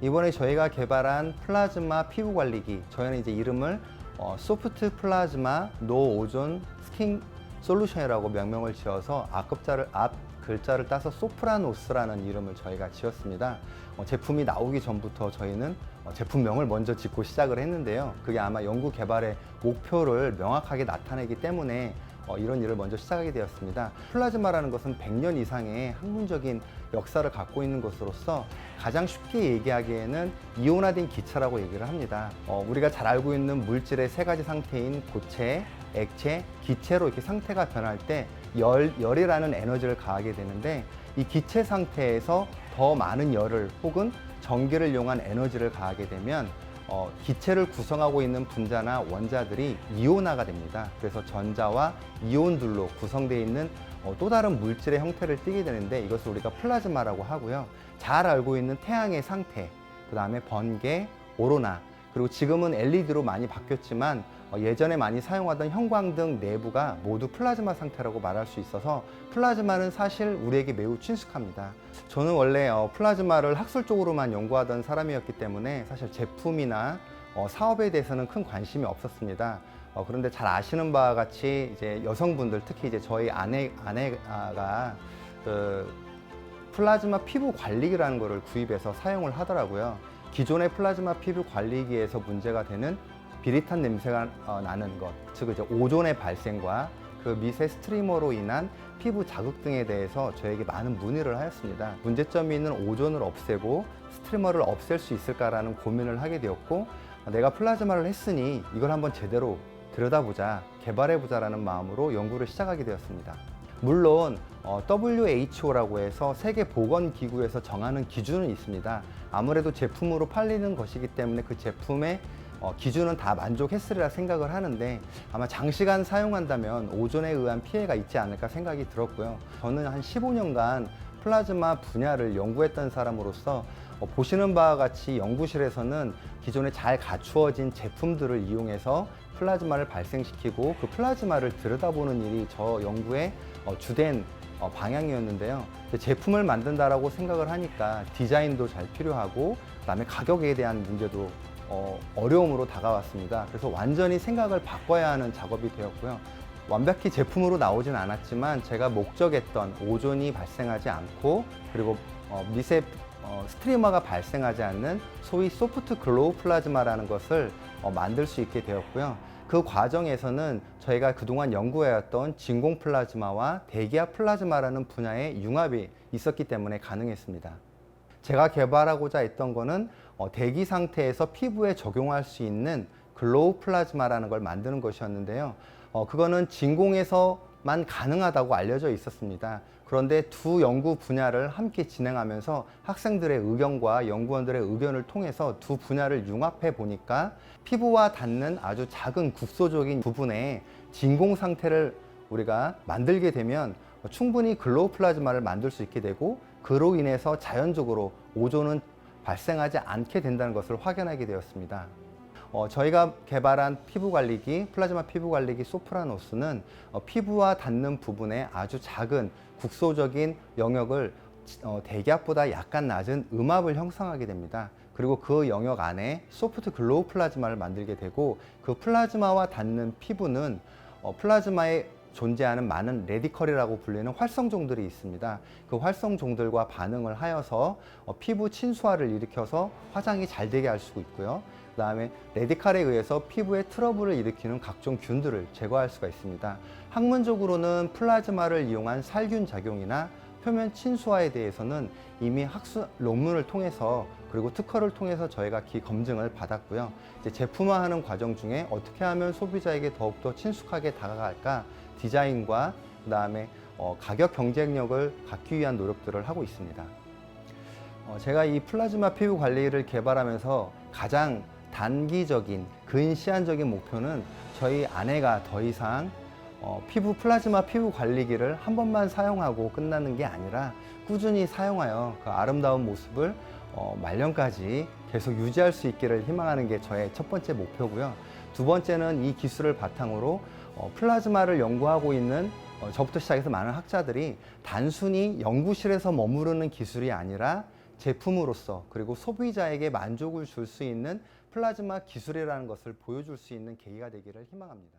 이번에 저희가 개발한 플라즈마 피부 관리기 저희는 이제 이름을 어, 소프트 플라즈마 노 오존 스킨 솔루션이라고 명명을 지어서 앞글자를 앞 글자를 따서 소프라노스라는 이름을 저희가 지었습니다. 어, 제품이 나오기 전부터 저희는 어, 제품명을 먼저 짓고 시작을 했는데요. 그게 아마 연구 개발의 목표를 명확하게 나타내기 때문에 어, 이런 일을 먼저 시작하게 되었습니다. 플라즈마라는 것은 100년 이상의 학문적인 역사를 갖고 있는 것으로서 가장 쉽게 얘기하기에는 이온화된 기체라고 얘기를 합니다. 어, 우리가 잘 알고 있는 물질의 세 가지 상태인 고체, 액체, 기체로 이렇게 상태가 변할 때 열, 열이라는 에너지를 가하게 되는데 이 기체 상태에서 더 많은 열을 혹은 전기를 이용한 에너지를 가하게 되면 어, 기체를 구성하고 있는 분자나 원자들이 이온화가 됩니다. 그래서 전자와 이온들로 구성되어 있는 어, 또 다른 물질의 형태를 띠게 되는데 이것을 우리가 플라즈마라고 하고요. 잘 알고 있는 태양의 상태, 그 다음에 번개, 오로나, 그리고 지금은 LED로 많이 바뀌었지만 어, 예전에 많이 사용하던 형광등 내부가 모두 플라즈마 상태라고 말할 수 있어서 플라즈마는 사실 우리에게 매우 친숙합니다. 저는 원래 어, 플라즈마를 학술적으로만 연구하던 사람이었기 때문에 사실 제품이나 어, 사업에 대해서는 큰 관심이 없었습니다. 어, 그런데 잘 아시는 바와 같이 이제 여성분들 특히 이제 저희 아내 아내가 그 플라즈마 피부 관리기라는 것을 구입해서 사용을 하더라고요. 기존의 플라즈마 피부 관리기에서 문제가 되는 비릿한 냄새가 어, 나는 것, 즉 이제 오존의 발생과 그 미세 스트리머로 인한 피부 자극 등에 대해서 저에게 많은 문의를 하였습니다. 문제점이 있는 오존을 없애고 스트리머를 없앨 수 있을까라는 고민을 하게 되었고 내가 플라즈마를 했으니 이걸 한번 제대로 들여다보자, 개발해보자라는 마음으로 연구를 시작하게 되었습니다. 물론 어, WHO라고 해서 세계 보건 기구에서 정하는 기준은 있습니다. 아무래도 제품으로 팔리는 것이기 때문에 그 제품의 어, 기준은 다 만족했으리라 생각을 하는데 아마 장시간 사용한다면 오존에 의한 피해가 있지 않을까 생각이 들었고요. 저는 한 15년간 플라즈마 분야를 연구했던 사람으로서 어, 보시는 바와 같이 연구실에서는 기존에 잘 갖추어진 제품들을 이용해서 플라즈마를 발생시키고 그 플라즈마를 들여다보는 일이 저 연구의 어, 주된 어, 방향이었는데요. 제품을 만든다라고 생각을 하니까 디자인도 잘 필요하고 그다음에 가격에 대한 문제도 어, 어려움으로 다가왔습니다. 그래서 완전히 생각을 바꿔야 하는 작업이 되었고요. 완벽히 제품으로 나오진 않았지만 제가 목적했던 오존이 발생하지 않고 그리고 어, 미세 어, 스트리머가 발생하지 않는 소위 소프트 글로우 플라즈마라는 것을 어, 만들 수 있게 되었고요. 그 과정에서는 저희가 그동안 연구해왔던 진공 플라즈마와 대기압 플라즈마라는 분야의 융합이 있었기 때문에 가능했습니다. 제가 개발하고자 했던 거는 어, 대기 상태에서 피부에 적용할 수 있는 글로우 플라즈마라는 걸 만드는 것이었는데요. 어, 그거는 진공에서만 가능하다고 알려져 있었습니다. 그런데 두 연구 분야를 함께 진행하면서 학생들의 의견과 연구원들의 의견을 통해서 두 분야를 융합해 보니까 피부와 닿는 아주 작은 국소적인 부분에 진공 상태를 우리가 만들게 되면 충분히 글로우 플라즈마를 만들 수 있게 되고 그로 인해서 자연적으로 오존은 발생하지 않게 된다는 것을 확인하게 되었습니다. 어, 저희가 개발한 피부 관리기, 플라즈마 피부 관리기 소프라노스는 어, 피부와 닿는 부분에 아주 작은 국소적인 영역을 어, 대기압보다 약간 낮은 음압을 형성하게 됩니다. 그리고 그 영역 안에 소프트 글로우 플라즈마를 만들게 되고 그 플라즈마와 닿는 피부는 어, 플라즈마에 존재하는 많은 레디컬이라고 불리는 활성종들이 있습니다. 그 활성종들과 반응을 하여서 어, 피부 친수화를 일으켜서 화장이 잘 되게 할 수 있고요. 그 다음에 레디칼에 의해서 피부에 트러블을 일으키는 각종 균들을 제거할 수가 있습니다. 학문적으로는 플라즈마를 이용한 살균 작용이나 표면 친수화에 대해서는 이미 학술 논문을 통해서 그리고 특허를 통해서 저희가 기 검증을 받았고요. 이제 제품화하는 과정 중에 어떻게 하면 소비자에게 더욱더 친숙하게 다가갈까 디자인과 그다음에 어, 가격 경쟁력을 갖기 위한 노력들을 하고 있습니다. 어, 제가 이 플라즈마 피부 관리를 개발하면서 가장 단기적인 근시안적인 목표는 저희 아내가 더 이상 어, 피부 플라즈마 피부 관리기를 한 번만 사용하고 끝나는 게 아니라 꾸준히 사용하여 그 아름다운 모습을 어, 말년까지 계속 유지할 수 있기를 희망하는 게 저의 첫 번째 목표고요. 두 번째는 이 기술을 바탕으로 어, 플라즈마를 연구하고 있는 어, 저부터 시작해서 많은 학자들이 단순히 연구실에서 머무르는 기술이 아니라 제품으로서 그리고 소비자에게 만족을 줄 수 있는 플라즈마 기술이라는 것을 보여줄 수 있는 계기가 되기를 희망합니다.